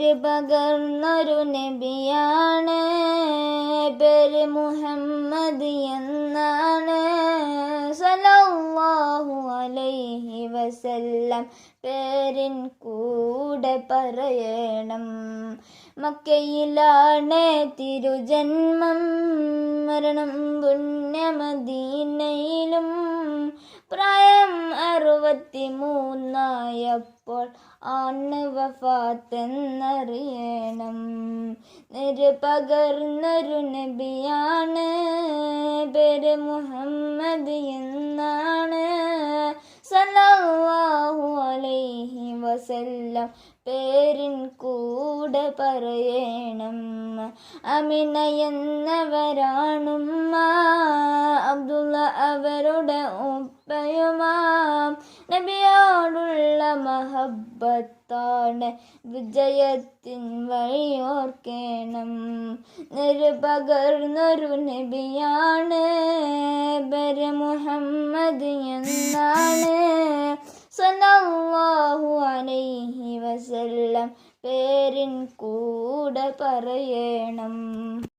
നിരുപകർന്നൊരു നബിയാണ്. പേര് മുഹമ്മദ് എന്നാണ്. സലല്ലാഹു അലൈഹി വസല്ലം. പേരിൻ കൂടെ പറയണം. മക്കയിലാണ് തിരുജന്മം. മരണം പുണ്യമദീനയിൽ അറുപത്തി മൂന്നായപ്പോൾ ആണ് വഫാത്തെന്നറിയണം നിരുപകർന്നൊരു നബിയാണ് പേര് മുഹമ്മദ് എന്നാണ്. സലാഹു അലൈഹി വസല്ലം പേരിൻ കൂടെ പറയണം. അമിന എന്നവരാണുമ്മ അബ്ദുള്ള അവരുടെ ഉപ്പയുമാം. നബിയോടുള്ള മഹബത്താണ്. വിജയത്തിൻ വഴിയോർക്കേണം നിരുപകർന്നൊരു നബിയാണ്. ബര മുഹമ്മദ് എന്നാണ്. സല്ലല്ലാഹു അലൈഹി വസല്ലം. പേരിൻ കൂടെ പറയണം.